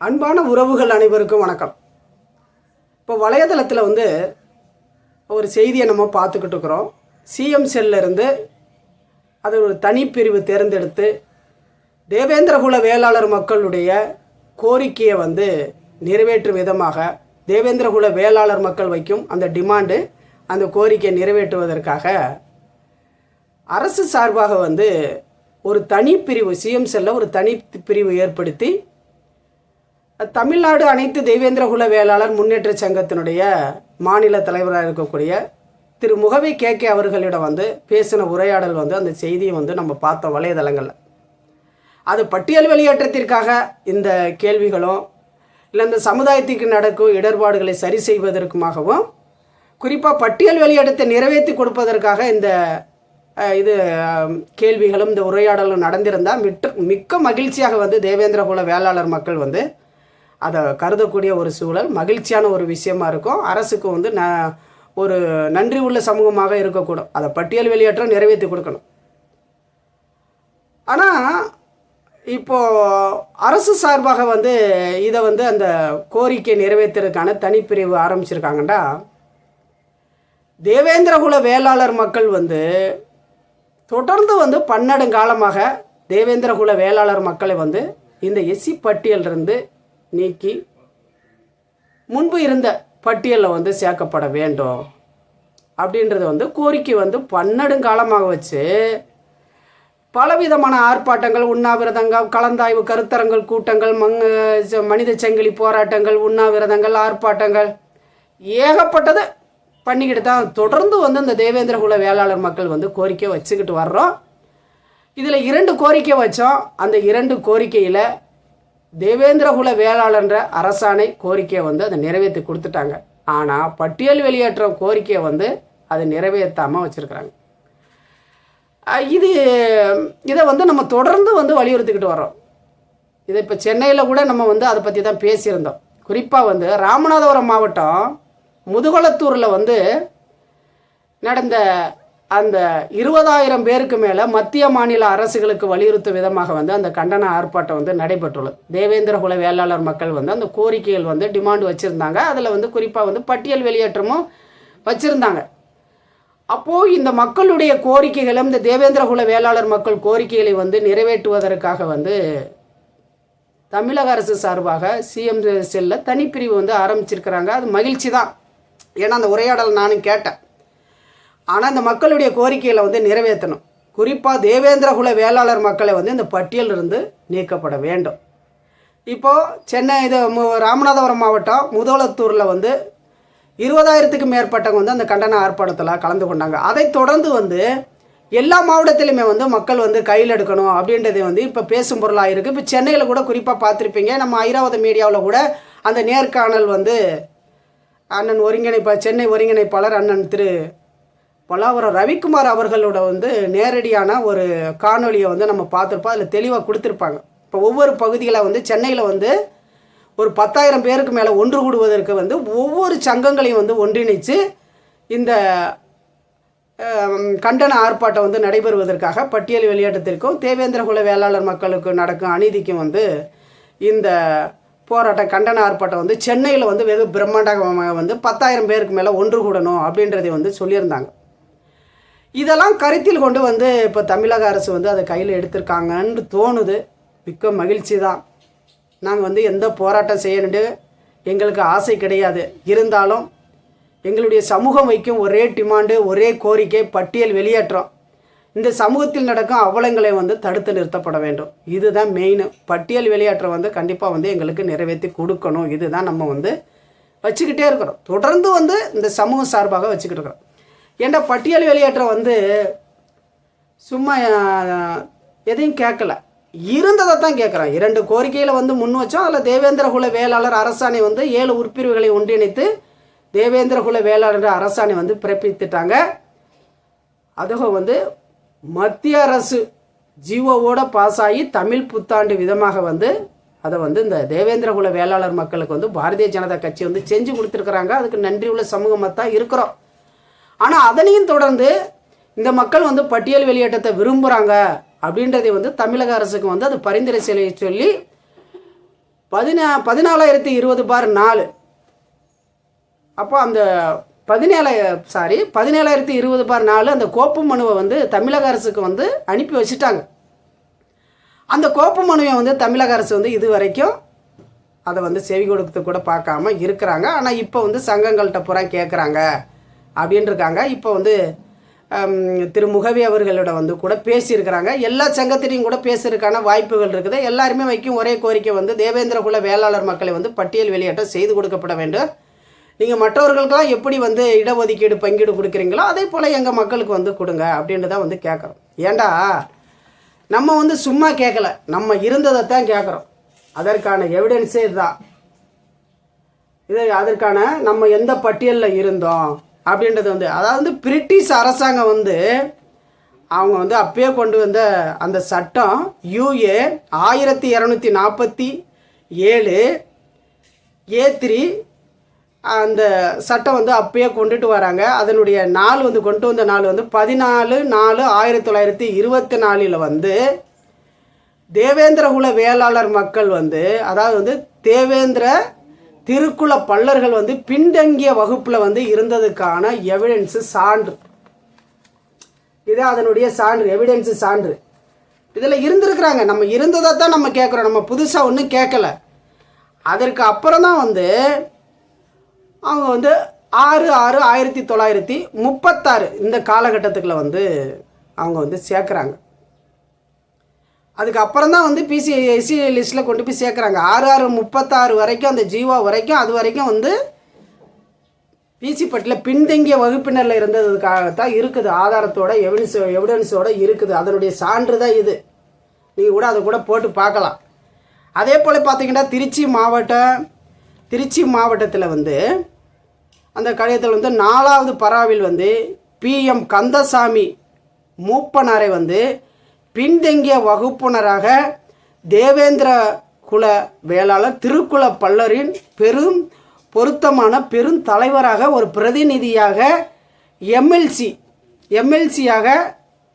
அன்பான உறவுகள் அனைவருக்கும் வணக்கம். இப்போ வலைதளத்தில் வந்து ஒரு செய்தியை நம்ம பார்த்துக்கிட்டு இருக்கிறோம். சிஎம் இருந்து அது ஒரு தனிப்பிரிவு தேர்ந்தெடுத்து தேவேந்திரகுல வேளாளர் மக்களுடைய கோரிக்கையை வந்து நிறைவேற்றும் விதமாக தேவேந்திரகுல வேளாளர் மக்கள் வைக்கும் அந்த டிமாண்டு அந்த கோரிக்கையை நிறைவேற்றுவதற்காக அரசு சார்பாக வந்து ஒரு தனிப்பிரிவு சிஎம் செல்ல ஒரு தனி பிரிவு ஏற்படுத்தி தமிழ்நாடு அனைத்து தெய்வேந்திரகுல வேளாளர் முன்னேற்ற சங்கத்தினுடைய மாநில தலைவராக இருக்கக்கூடிய திரு முகவை கே கே அவர்களிடம் வந்து பேசின உரையாடல் வந்து அந்த செய்தியை வந்து நம்ம பார்த்தோம் வலைதளங்களில். அது பட்டியல் வெளியேற்றத்திற்காக இந்த கேள்விகளும் இல்லை இந்த சமுதாயத்திற்கு நடக்கும் இடர்பாடுகளை சரி செய்வதற்குமாகவும் குறிப்பாக பட்டியல் வெளியேற்றத்தை நிறைவேற்றி கொடுப்பதற்காக இந்த இது கேள்விகளும் இந்த உரையாடலும் நடந்திருந்தால் மிட்டு மிக்க மகிழ்ச்சியாக வந்து தேவேந்திரகுல வேளாளர் மக்கள் வந்து அதை கருதக்கூடிய ஒரு சூழல் மகிழ்ச்சியான ஒரு விஷயமா இருக்கும். அரசுக்கு வந்து ந ஒரு நன்றி உள்ள சமூகமாக இருக்கக்கூடும். அதை பட்டியல் வெளியேற்றம் நிறைவேற்றி கொடுக்கணும். ஆனால் இப்போது அரசு சார்பாக வந்து இதை வந்து அந்த கோரிக்கை நிறைவேற்றுறதுக்கான தனிப்பிரிவு ஆரம்பிச்சிருக்காங்கண்டா. தேவேந்திரகுல வேளாளர் மக்கள் வந்து தொடர்ந்து வந்து பன்னெடுங்காலமாக தேவேந்திரகுல வேளாளர் மக்களை வந்து இந்த எஸ்சி பட்டியலிருந்து நீக்கி முன்பு இருந்த பட்டியலில் வந்து சேர்க்கப்பட வேண்டும் அப்படின்றது வந்து கோரிக்கை வந்து பன்னெடுங்காலமாக வச்சு பலவிதமான ஆர்ப்பாட்டங்கள் உண்ணாவிரதங்கள் கலந்தாய்வு கருத்தரங்கள் கூட்டங்கள் மங்க ச- மனித சங்கிலி போராட்டங்கள் உண்ணாவிரதங்கள் ஆர்ப்பாட்டங்கள் ஏகப்பட்டது பண்ணிக்கிட்டு தான் தொடர்ந்து வந்து இந்த தேவேந்திரகுல வேளாளர் மக்கள் வந்து கோரிக்கை வச்சுக்கிட்டு வர்றோம். இதில் இரண்டு கோரிக்கை வச்சோம். அந்த இரண்டு கோரிக்கையில் தேவேந்திரகுல வேளாளன்ற அரசாணை கோரிக்கையை வந்து அதை நிறைவேற்றி கொடுத்துட்டாங்க. ஆனால் பட்டியல் வெளியேற்றம் கோரிக்கையை வந்து அதை நிறைவேற்றாமல் வச்சுருக்குறாங்க. இது இதை வந்து நம்ம தொடர்ந்து வந்து வலியுறுத்திக்கிட்டு வரோம் இதை இப்போ சென்னையில் கூட நம்ம வந்து அதை பற்றி தான் பேசியிருந்தோம். குறிப்பாக வந்து ராமநாதபுரம் மாவட்டம் முதுகுளத்தூரில் வந்து நடந்த அந்த இருபதாயிரம் பேருக்கு மேலே மத்திய மாநில அரசுகளுக்கு வலியுறுத்தும் விதமாக வந்து அந்த கண்டன ஆர்ப்பாட்டம் வந்து நடைபெற்றுள்ளது. தேவேந்திரகுல வேளாளர் மக்கள் வந்து அந்த கோரிக்கைகள் வந்து டிமாண்ட் வச்சுருந்தாங்க. அதில் வந்து குறிப்பாக வந்து பட்டியல் வெளியேற்றமும் வச்சுருந்தாங்க. அப்போது இந்த மக்களுடைய கோரிக்கைகளும் இந்த தேவேந்திரகுல வேளாளர் மக்கள் கோரிக்கைகளை வந்து நிறைவேற்றுவதற்காக வந்து தமிழக அரசு சார்பாக சிஎம் செல்ல தனிப்பிரிவு வந்து ஆரம்பிச்சிருக்கிறாங்க. அது மகிழ்ச்சி தான் ஏன்னா அந்த உரையாடல் நானும் கேட்டேன். ஆனால் இந்த மக்களுடைய கோரிக்கைகளை வந்து நிறைவேற்றணும். குறிப்பாக தேவேந்திரகுல வேளாளர் மக்களை வந்து இந்த பட்டியலிருந்து நீக்கப்பட வேண்டும். இப்போது சென்னை இது மு- ராமநாதபுரம் மாவட்டம் முதலத்தூரில் வந்து இருபதாயிரத்துக்கு மேற்பட்டவங்க வந்து அந்த கண்டன ஆர்ப்பாட்டத்தில் கலந்து கொண்டாங்க. அதைத் தொடர்ந்து வந்து எல்லா மாவட்டத்திலுமே வந்து மக்கள் வந்து கையில் எடுக்கணும் அப்படின்றது வந்து இப்போ பேசும் பொருளாக இருக்குது இப்போ சென்னையில் கூட குறிப்பாக பார்த்துருப்பீங்க நம்ம ஐராவத மீடியாவில் கூட அந்த நேர்காணல் வந்து அண்ணன் ஒருங்கிணைப்பா சென்னை ஒருங்கிணைப்பாளர் அண்ணன் திரு பல்லாவரம் ரவிக்குமார் அவர்களோட வந்து நேரடியான ஒரு காணொளியை வந்து நம்ம பார்த்துருப்போம். அதில் தெளிவாக கொடுத்துருப்பாங்க. இப்போ ஒவ்வொரு பகுதிகளை வந்து சென்னையில் வந்து ஒரு பத்தாயிரம் பேருக்கு மேலே ஒன்று கூடுவதற்கு வந்து ஒவ்வொரு சங்கங்களையும் வந்து ஒன்றிணைச்சு இந்த கண்டன ஆர்ப்பாட்டம் வந்து நடைபெறுவதற்காக பட்டியல் வெளியேற்றத்திற்கும் தேவேந்திரகுல வேளாளர் மக்களுக்கு நடக்கும் அநீதிக்கும் வந்து இந்த போராட்டம் கண்டன ஆர்ப்பாட்டம் வந்து சென்னையில் வந்து வெகு பிரம்மாண்டமாக வந்து பத்தாயிரம் பேருக்கு மேலே ஒன்று கூடணும் அப்படின்றதை வந்து சொல்லியிருந்தாங்க. இதெல்லாம் கருத்தில் கொண்டு வந்து இப்போ தமிழக அரசு வந்து அதை கையில் எடுத்திருக்காங்கன்னு தோணுது. மிக்க மகிழ்ச்சி தான். நாங்கள் வந்து எந்த போராட்டம் செய்யணுண்டு எங்களுக்கு ஆசை கிடையாது. இருந்தாலும் எங்களுடைய சமூகம் வைக்கும் ஒரே டிமாண்டு ஒரே கோரிக்கை பட்டியல் வெளியேற்றம். இந்த சமூகத்தில் நடக்கும் அவலங்களை வந்து தடுத்து நிறுத்தப்பட வேண்டும். இதுதான் மெயின் பட்டியல் வெளியேற்றம் வந்து கண்டிப்பாக வந்து எங்களுக்கு நிறைவேற்றி கொடுக்கணும். இதுதான் நம்ம வந்து வச்சுக்கிட்டே இருக்கிறோம் தொடர்ந்து வந்து இந்த சமூகம் சார்பாக வச்சுக்கிட்டு இருக்கிறோம் ஏன்டா பட்டியல் வெளியேற்றம் வந்து சும்மா எதையும் கேட்கல இருந்ததை தான் கேட்குறோம் இரண்டு கோரிக்கையில் வந்து முன் வச்சோம். அதில் தேவேந்திரகுல வேளாளர் அரசாணை வந்து ஏழு உறுப்பிரிவுகளை ஒன்றிணைத்து தேவேந்திரகுல வேளாளர் அரசாணை வந்து பிறப்பித்துட்டாங்க. அதுவும் வந்து மத்திய அரசு ஜிஓவோட பாஸ் ஆகி தமிழ் புத்தாண்டு விதமாக வந்து அதை வந்து இந்த தேவேந்திரகுல வேளாளர் மக்களுக்கு வந்து பாரதிய ஜனதா கட்சி வந்து செஞ்சு கொடுத்துருக்குறாங்க. அதுக்கு நன்றி உள்ள சமூகமாக தான் இருக்கிறோம். ஆனால் அதனையும் தொடர்ந்து இந்த மக்கள் வந்து பட்டியல் வெளியேற்றத்தை விரும்புகிறாங்க அப்படின்றதை வந்து தமிழக அரசுக்கு வந்து அது பரிந்துரை செய்ய சொல்லி பதினா பதினாலாயிரத்தி இருபது பார் நாலு. அப்போ அந்த பதினேழு சாரி பதினேழாயிரத்தி இருபது பார் நாலு அந்த கோப்பு மனுவை வந்து தமிழக அரசுக்கு வந்து அனுப்பி வச்சுட்டாங்க. அந்த கோப்பு மனுவை வந்து தமிழக அரசு வந்து இது வரைக்கும் அதை வந்து செவி கொடுத்து கூட பார்க்காம இருக்கிறாங்க. ஆனால் இப்போ வந்து சங்கங்கள்கிட்ட பூரா கேட்குறாங்க அப்படின்னு இருக்காங்க இப்போ வந்து திரு முகவி அவர்களோட வந்து கூட பேசியிருக்கிறாங்க. எல்லா சங்கத்திலையும் கூட பேசுறதுக்கான வாய்ப்புகள் இருக்குது. எல்லாருமே வைக்கும் ஒரே கோரிக்கை வந்து தேவேந்திர குல வேளாளர் மக்களை வந்து பட்டியல் வெளியேற்றம் செய்து கொடுக்கப்பட வேண்டும். நீங்கள் மற்றவர்களுக்கெல்லாம் எப்படி வந்து இடஒதுக்கீடு பங்கீடு கொடுக்குறீங்களோ அதே போல் எங்கள் மக்களுக்கு வந்து கொடுங்க அப்படின்ட்டு தான் வந்து கேட்குறோம் ஏண்டா நம்ம வந்து சும்மா கேட்கல நம்ம இருந்ததை தான் கேட்குறோம் அதற்கான எவிடன்ஸே இதுதான். இது அதற்கான நம்ம எந்த பட்டியலில் இருந்தோம்? அப்படின்றது வந்து அதாவது பிரிட்டிஷ் அரசாங்கம் வந்து அவங்க வந்து அப்பயே கொண்டு வந்த அந்த சட்டம் யூஏ ஆயிரத்தி இரநூத்தி நாற்பத்தி ஏழு ஏ த்ரீ அந்த சட்டம் வந்து அப்பயே கொண்டுட்டு வராங்க. அதனுடைய நாள் வந்து கொண்டு வந்த நாள் வந்து பதினாலு நாலு ஆயிரத்தி தொள்ளாயிரத்தி இருபத்தி நாலில் வந்து தேவேந்திரகுல வேளாளர் மக்கள் வந்து அதாவது வந்து தேவேந்திர திருக்குல பல்லர்கள் வந்து பின்தங்கிய வகுப்பில் வந்து இருந்ததுக்கான எவிடன்ஸு சான்று. இது அதனுடைய சான்று எவிடன்ஸு சான்று. இதில் இருந்திருக்கிறாங்க. நம்ம இருந்ததை தான் நம்ம கேட்குறோம் நம்ம புதுசாக ஒன்றும் கேட்கல அதற்கு அப்புறம் தான் வந்து அவங்க வந்து ஆறு ஆறு ஆயிரத்தி தொள்ளாயிரத்தி முப்பத்தாறு இந்த காலகட்டத்துக்குள்ள வந்து அவங்க வந்து சேர்க்குறாங்க. அதுக்கப்புறம் தான் வந்து பிசி எஸ்சி லிஸ்ட்டில் கொண்டு போய் சேர்க்குறாங்க. ஆறு ஆறு முப்பத்தாறு வரைக்கும் அந்த ஜீவா வரைக்கும் அது வரைக்கும் வந்து பிசி பின்தங்கிய வகுப்பினரில் இருந்ததுக்காகத்தான் இருக்குது. ஆதாரத்தோட எவிடன்ஸ் எவிடன்ஸோட இருக்குது. அதனுடைய சான்று தான் இது. நீங்கள் கூட அதை கூட போட்டு பார்க்கலாம். அதே போல் பார்த்தீங்கன்னா திருச்சி மாவட்டம் திருச்சி மாவட்டத்தில் வந்து அந்த கடிதத்தில் வந்து நாலாவது பராவில் வந்து பிஎம் கந்தசாமி மூப்பனாரை வந்து பின்தங்கிய வகுப்புனராக தேவேந்திர குல வேளாளர் திருக்குல பல்லரின் பெரும் பொருத்தமான பெருந்தலைவராக ஒரு பிரதிநிதியாக எம்எல்சி எம்எல்சியாக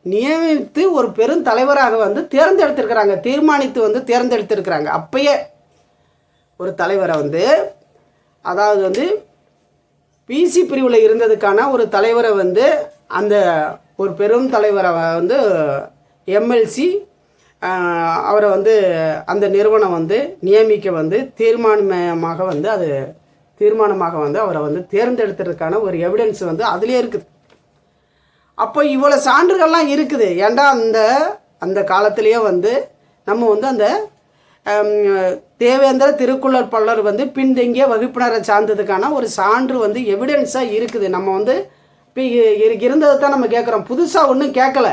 நியமித்து ஒரு பெருந்தலைவராக வந்து தேர்ந்தெடுத்திருக்கிறாங்க தீர்மானித்து வந்து தேர்ந்தெடுத்திருக்கிறாங்க. அப்பயே ஒரு தலைவரை வந்து அதாவது வந்து பிசி பிரிவில் இருந்ததுக்கான ஒரு தலைவரை வந்து அந்த ஒரு பெரும் தலைவரை வந்து எம்எல்சி அவரை வந்து அந்த நிறுவனம் வந்து நியமிக்க வந்து தீர்மானமாக வந்து அது தீர்மானமாக வந்து அவரை வந்து தேர்ந்தெடுத்ததுக்கான ஒரு எவிடன்ஸ் வந்து அதுலேயே இருக்குது. அப்போ இவ்வளோ சான்றுகள்லாம் இருக்குது. ஏண்டா அந்த அந்த காலத்திலேயே வந்து நம்ம வந்து அந்த தேவேந்திர திருக்குள்ளர் பல்லர் வந்து பின்தங்கிய வகுப்பினரை சார்ந்ததுக்கான ஒரு சான்று வந்து எவிடன்ஸாக இருக்குது. நம்ம வந்து இப்போ இருந்ததை தான் நம்ம கேட்குறோம் புதுசாக ஒன்றும் கேட்கல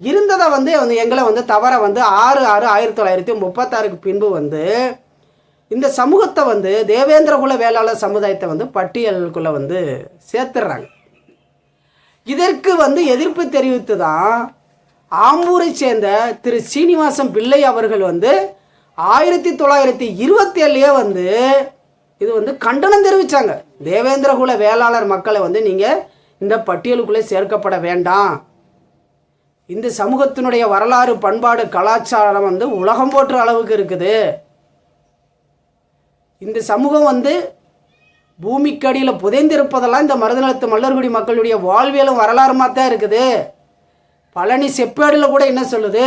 இருந்ததை வந்து வந்து எங்களை வந்து தவற வந்து ஆறு ஆறு ஆயிரத்தி தொள்ளாயிரத்தி முப்பத்தாறுக்கு பின்பு வந்து இந்த சமூகத்தை வந்து தேவேந்திரகுல வேளாளர் சமுதாயத்தை வந்து பட்டியலுக்குள்ளே வந்து சேர்த்துடுறாங்க. இதற்கு வந்து எதிர்ப்பு தெரிவித்து தான் ஆம்பூரை சேர்ந்த திரு சீனிவாசம் பிள்ளை அவர்கள் வந்து ஆயிரத்தி தொள்ளாயிரத்தி இருபத்தி ஏழுலேயே வந்து இது வந்து கண்டனம் தெரிவித்தாங்க தேவேந்திரகுல வேளாளர் மக்களை வந்து நீங்கள் இந்த பட்டியலுக்குள்ளே சேர்க்கப்பட வேண்டாம். இந்த சமூகத்தினுடைய வரலாறு பண்பாடு கலாச்சாரம் வந்து உலகம் போற்ற அளவுக்கு இருக்குது. இந்த சமூகம் வந்து பூமிக்கடியில் புதைந்திருப்பதெல்லாம் இந்த மருதநிலத்து மல்லர்குடி மக்களுடைய வாழ்வியலும் வரலாறுமா தான் இருக்குது. பழனி செப்பேடில் கூட என்ன சொல்லுது?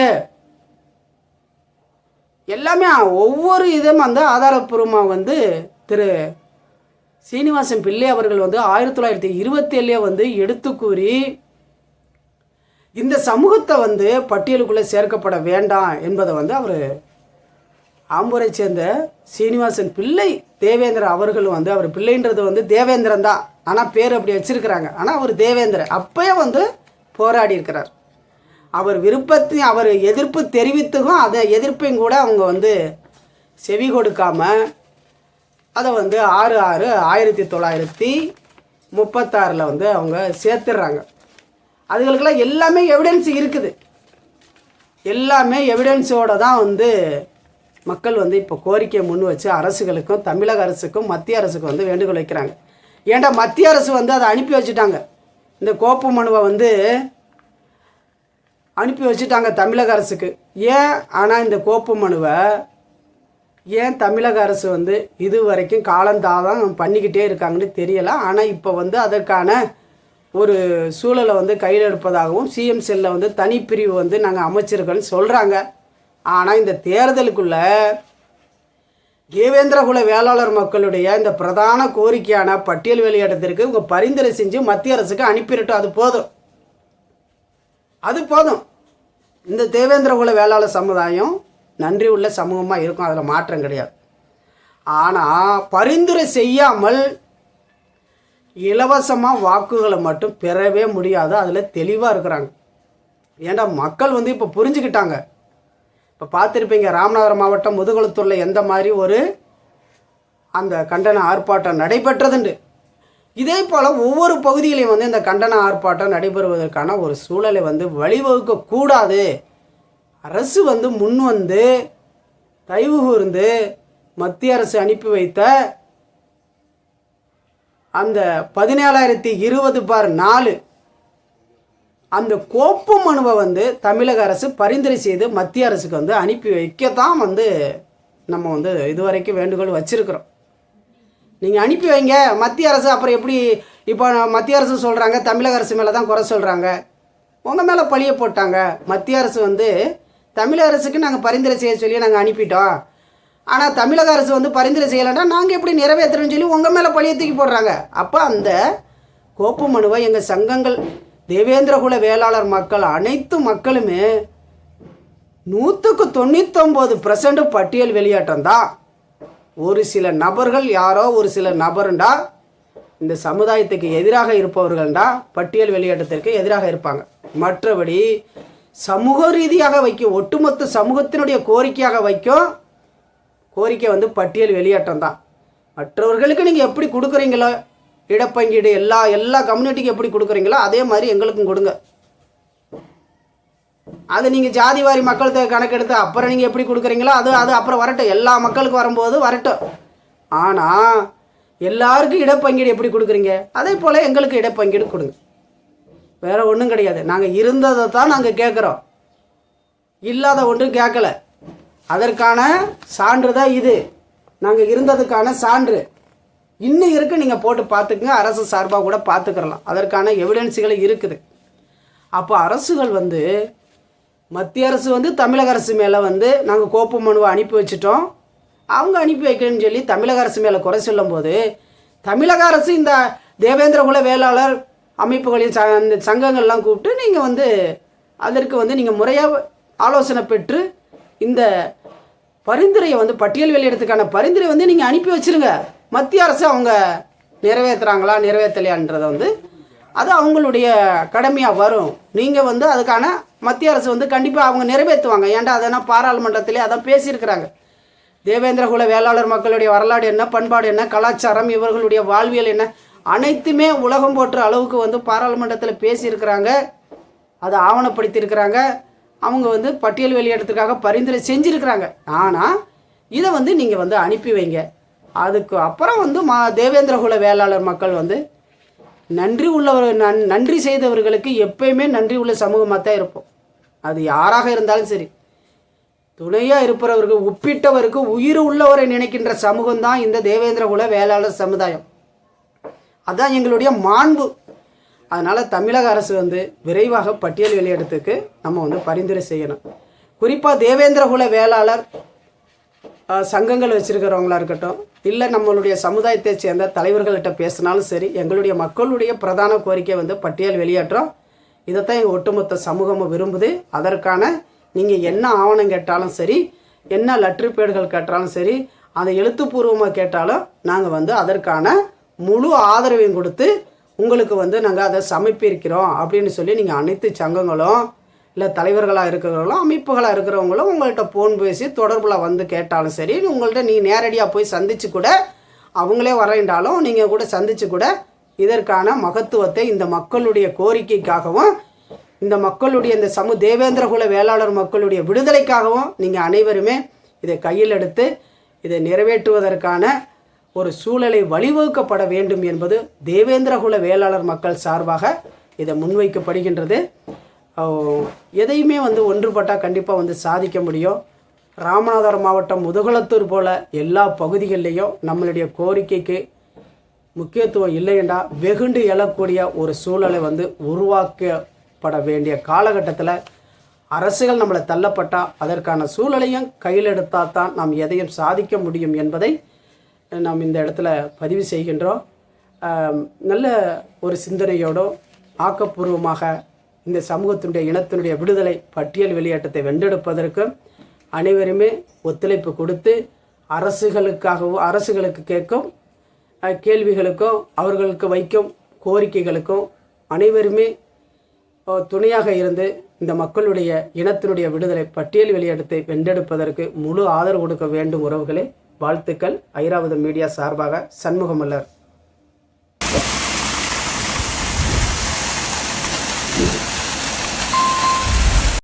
எல்லாமே ஒவ்வொரு இதுவும் வந்து ஆதாரப்பூர்வமாக வந்து திரு சீனிவாசன் பிள்ளை அவர்கள் வந்து ஆயிரத்தி தொள்ளாயிரத்தி இருபத்தி ஏழுலேயே வந்து எடுத்து கூறி இந்த சமூகத்தை வந்து பட்டியலுக்குள்ளே சேர்க்கப்பட வேண்டாம் என்பதை வந்து அவர் ஆம்பூரை சேர்ந்த சீனிவாசன் பிள்ளை தேவேந்திரன் அவர்கள் வந்து அவர் பிள்ளைன்றது வந்து தேவேந்திரன் தான். ஆனால் பேர் அப்படி வச்சுருக்கிறாங்க. ஆனால் அவர் தேவேந்திரன். அப்பயே வந்து போராடி இருக்கிறார். அவர் விருப்பத்தையும் அவர் எதிர்ப்பு தெரிவித்துக்கும் அதை எதிர்ப்பையும் கூட அவங்க வந்து செவி கொடுக்காம அதை வந்து ஆறு ஆறு ஆயிரத்தி தொள்ளாயிரத்தி முப்பத்தாறில் வந்து அவங்க சேர்த்துடுறாங்க. அதுகளுக்கெல்லாம் எல்லாமே எவிடன்ஸ் இருக்குது. எல்லாமே எவிடன்ஸோட தான் வந்து மக்கள் வந்து இப்போ கோரிக்கையை முன் வச்சு அரசுகளுக்கும் தமிழக அரசுக்கும் மத்திய அரசுக்கும் வந்து வேண்டுகோள் வைக்கிறாங்க. ஏன்டா மத்திய அரசு வந்து அதை அனுப்பி வச்சுட்டாங்க? இந்த கோப்பு மனுவை வந்து அனுப்பி வச்சுட்டாங்க தமிழக அரசுக்கு. ஏன்? ஆனால் இந்த கோப்பு மனுவை ஏன் தமிழக அரசு வந்து இது வரைக்கும் காலந்தாதான் பண்ணிக்கிட்டே இருக்காங்கன்னு தெரியலை. ஆனால் இப்போ வந்து அதற்கான ஒரு சூழலை வந்து கையில் எடுப்பதாகவும் சிஎம் செல்லில் வந்து தனிப்பிரிவு வந்து நாங்கள் அமைச்சிருக்கோன்னு சொல்கிறாங்க ஆனால் இந்த தேர்தலுக்குள்ள தேவேந்திரகுல வேளாளர் மக்களுடைய இந்த பிரதான கோரிக்கையான பட்டியல் வெளியிடத்திற்கு உங்கள் பரிந்துரை செஞ்சு மத்திய அரசுக்கு அனுப்பிடட்டும். அது போதும். அது போதும். இந்த தேவேந்திரகுல வேளாளர் சமுதாயம் நன்றி உள்ள சமூகமாக இருக்கும். அதில் மாற்றம் கிடையாது. ஆனால் பரிந்துரை செய்யாமல் இலவசமாக வாக்குகளை மட்டும் பெறவே முடியாது. அதில் தெளிவாக இருக்கிறாங்க. ஏன்டா மக்கள் வந்து இப்போ புரிஞ்சுக்கிட்டாங்க. இப்போ பார்த்துருப்பீங்க ராமநாதபுரம் மாவட்டம் முதுகுளத்தூரில் எந்த மாதிரி ஒரு அந்த கண்டன ஆர்ப்பாட்டம் நடைபெற்றதுண்டு. இதே போல் ஒவ்வொரு பகுதியிலையும் வந்து இந்த கண்டன ஆர்ப்பாட்டம் நடைபெறுவதற்கான ஒரு சூழலை வந்து வழிவகுக்கக்கூடாது அரசு வந்து முன் வந்து தயவு கூர்ந்து மத்திய அரசு அனுப்பி வைத்த அந்த பதினேழாயிரத்தி இருபது பார் நாலு அந்த கோப்பு மனுவை வந்து தமிழக அரசு பரிந்துரை செய்து மத்திய அரசுக்கு வந்து அனுப்பி வைக்கத்தான் வந்து நம்ம வந்து இதுவரைக்கும் வேண்டுகோள் வச்சுருக்குறோம். நீங்கள் அனுப்பி வைங்க. மத்திய அரசு அப்புறம் எப்படி இப்போ மத்திய அரசு சொல்கிறாங்க தமிழக அரசு மேலே தான் குறை சொல்கிறாங்க உங்கள் மேலே பழிய போட்டாங்க. மத்திய அரசு வந்து தமிழக அரசுக்கு நாங்கள் பரிந்துரை செய்ய சொல்லி நாங்கள் அனுப்பிட்டோம். ஆனால் தமிழக அரசு வந்து பரிந்துரை செய்யலைன்னா நாங்கள் எப்படி நிறைவேற்றுறோம்னு சொல்லி உங்கள் மேலே பழிய தூக்கி போடுறாங்க. அப்போ அந்த கோப்பு மனுவை எங்கள் சங்கங்கள் தேவேந்திரகுல வேளாளர் மக்கள் அனைத்து மக்களுமே நூற்றுக்கு தொண்ணூத்தொம்பது பர்சன்ட் பட்டியல் வெளியேற்றம் தான். ஒரு சில நபர்கள் யாரோ ஒரு சில நபருண்டா இந்த சமுதாயத்துக்கு எதிராக இருப்பவர்கள்டா பட்டியல் வெளியேற்றத்திற்கு எதிராக இருப்பாங்க. மற்றபடி சமூக ரீதியாக வைக்கும் ஒட்டுமொத்த சமூகத்தினுடைய கோரிக்கையாக வைக்கும் கோரிக்கை வந்து பட்டியல் வெளியேற்றம் தான் மற்றவர்களுக்கு நீங்கள் எப்படி கொடுக்குறீங்களோ இடப்பங்கீடு எல்லா எல்லா கம்யூனிட்டிக்கும் எப்படி கொடுக்குறீங்களோ அதே மாதிரி எங்களுக்கும் கொடுங்க. அது நீங்கள் ஜாதி வாரி மக்களுக்கு கணக்கெடுத்து அப்புறம் நீங்கள் எப்படி கொடுக்குறீங்களோ அது அது அப்புறம் வரட்டும். எல்லா மக்களுக்கு வரும்போது வரட்டும். ஆனால் எல்லாருக்கும் இடப்பங்கீடு எப்படி கொடுக்குறீங்க? அதே போல் எங்களுக்கு இடப்பங்கீடு கொடுங்க. வேறு ஒன்றும் கிடையாது. நாங்கள் இருந்ததை தான் நாங்கள் கேட்குறோம் இல்லாத ஒன்றும் கேட்கல அதற்கான சான்று தான் இது. நாங்கள் இருந்ததுக்கான சான்று. இன்னும் இருக்குது நீங்கள் போட்டு பார்த்துக்குங்க. அரசு சார்பாக கூட பார்த்துக்கிறலாம். அதற்கான எவிடன்ஸுகள் இருக்குது. அப்போ அரசுகள் வந்து மத்திய அரசு வந்து தமிழக அரசு மேலே வந்து நாங்கள் கோப்பு மனுவை அனுப்பி வச்சிட்டோம். அவங்க அனுப்பி வைக்கணும்னு சொல்லி தமிழக அரசு மேலே குறை சொல்லும்போது தமிழக அரசு இந்த தேவேந்திரகுல வேளாளர் அமைப்புகளின் ச சங்கங்கள்லாம் கூப்பிட்டு நீங்கள் வந்து அதற்கு வந்து நீங்கள் முறையாக ஆலோசனை பெற்று இந்த பரிந்துரையை வந்து பட்டியல் வெளியிடத்துக்கான பரிந்துரை வந்து நீங்கள் அனுப்பி வச்சிருங்க. மத்திய அரசு அவங்க நிறைவேற்றுறாங்களா நிறைவேற்றலையான்றதை வந்து அது அவங்களுடைய கடமையாக வரும். நீங்கள் வந்து அதுக்கான மத்திய அரசு வந்து கண்டிப்பாக அவங்க நிறைவேற்றுவாங்க ஏன்டா அதனால் பாராளுமன்றத்திலே அதான் பேசியிருக்கிறாங்க. தேவேந்திரகுல வேளாளர் மக்களுடைய வரலாறு என்ன பண்பாடு என்ன கலாச்சாரம் இவர்களுடைய வாழ்வியல் என்ன அனைத்துமே உலகம் போற்ற அளவுக்கு வந்து பாராளுமன்றத்தில் பேசியிருக்கிறாங்க. அதை ஆவணப்படுத்தியிருக்கிறாங்க. அவங்க வந்து பட்டியல் வெளியிடத்துக்காக பரிந்துரை செஞ்சுருக்கிறாங்க. ஆனால் இதை வந்து நீங்கள் வந்து அனுப்பி வைங்க. அதுக்கு அப்புறம் வந்து மா தேவேந்திரகுல வேளாளர் மக்கள் வந்து நன்றி உள்ளவர் நன் நன்றி செய்தவர்களுக்கு எப்பயுமே நன்றி உள்ள சமூகமாக தான் இருப்போம். அது யாராக இருந்தாலும் சரி. துணையாக இருப்பவருக்கு ஒப்பிட்டவருக்கு உயிர் உள்ளவரை நினைக்கின்ற சமூகம் தான் இந்த தேவேந்திரகுல வேளாளர் சமுதாயம். அதான் எங்களுடைய மாண்பு. அதனால் தமிழக அரசு வந்து விரைவாக பட்டியல் வெளியிடத்துக்கு நம்ம வந்து பரிந்துரை செய்யணும். குறிப்பாக தேவேந்திரகுல வேளாளர் சங்கங்கள் வச்சுருக்கிறவங்களா இருக்கட்டும் இல்லை நம்மளுடைய சமுதாயத்தை சேர்ந்த தலைவர்கள்கிட்ட பேசினாலும் சரி எங்களுடைய மக்களுடைய பிரதான கோரிக்கை வந்து பட்டியல் வெளியேற்றம். இதைத்தான் எங்கள் ஒட்டுமொத்த சமூகமும் விரும்புது. அதற்கான நீங்கள் என்ன ஆவணம் கேட்டாலும் சரி என்ன லெட்டர்பேடுகள் கேட்டாலும் சரி அதை எழுத்துப்பூர்வமாக கேட்டாலும் நாங்கள் வந்து அதற்கான முழு ஆதரவையும் கொடுத்து உங்களுக்கு வந்து நாங்கள் அதை சமைப்பிருக்கிறோம் அப்படின்னு சொல்லி நீங்கள் அனைத்து சங்கங்களும் இல்லை தலைவர்களாக இருக்கிறவங்களும் அமைப்புகளாக இருக்கிறவங்களும் உங்கள்கிட்ட ஃபோன் பேசி தொடர்பில் வந்து கேட்டாலும் சரி உங்கள்கிட்ட நீ நேரடியாக போய் சந்தித்து கூட அவங்களே வரேன்றாலும் நீங்கள் கூட சந்தித்து கூட இதற்கான மகத்துவத்தை இந்த மக்களுடைய கோரிக்கைக்காகவும் இந்த மக்களுடைய இந்த சமு தேவேந்திரகுல வேளாளர் மக்களுடைய விடுதலைக்காகவும் நீங்கள் அனைவருமே இதை கையில் எடுத்து இதை நிறைவேற்றுவதற்கான ஒரு சூழலை வழிவகுக்கப்பட வேண்டும் என்பது தேவேந்திரகுல வேளாளர் மக்கள் சார்பாக இதை முன்வைக்கப்படுகின்றது. எதையுமே வந்து ஒன்றுபட்டால் கண்டிப்பாக வந்து சாதிக்க முடியும். ராமநாதபுரம் மாவட்டம் முதுகுளத்தூர் போல எல்லா பகுதிகளிலையும் நம்மளுடைய கோரிக்கைக்கு முக்கியத்துவம் இல்லையென்றா வெகுண்டு எழக்கூடிய ஒரு சூழலை வந்து உருவாக்கப்பட வேண்டிய காலகட்டத்தில் அரசுகள் நம்மளை தள்ளப்பட்டால் அதற்கான சூழலையும் கையில் எடுத்தால் தான் நாம் எதையும் சாதிக்க முடியும் என்பதை நாம் இந்த இடத்துல பதிவு செய்கின்றோம். நல்ல ஒரு சிந்தனையோடும் ஆக்கப்பூர்வமாக இந்த சமூகத்தினுடைய இனத்தினுடைய விடுதலை பட்டியல் வெளியேற்றத்தை வென்றெடுப்பதற்கும் அனைவருமே ஒத்துழைப்பு கொடுத்து அரசுகளுக்காகவும் அரசுகளுக்கு கேட்கும் கேள்விகளுக்கும் அவர்களுக்கு வைக்கும் கோரிக்கைகளுக்கும் அனைவருமே துணையாக இருந்து இந்த மக்களுடைய இனத்தினுடைய விடுதலை பட்டியல் வெளியெடுத்தை வென்றெடுப்பதற்கு முழு ஆதரவு கொடுக்க வேண்டும் உறவுகளே. வாழ்த்துக்கள். ஐராவதம் மீடியா சார்பாக சண்முகமல்லர்.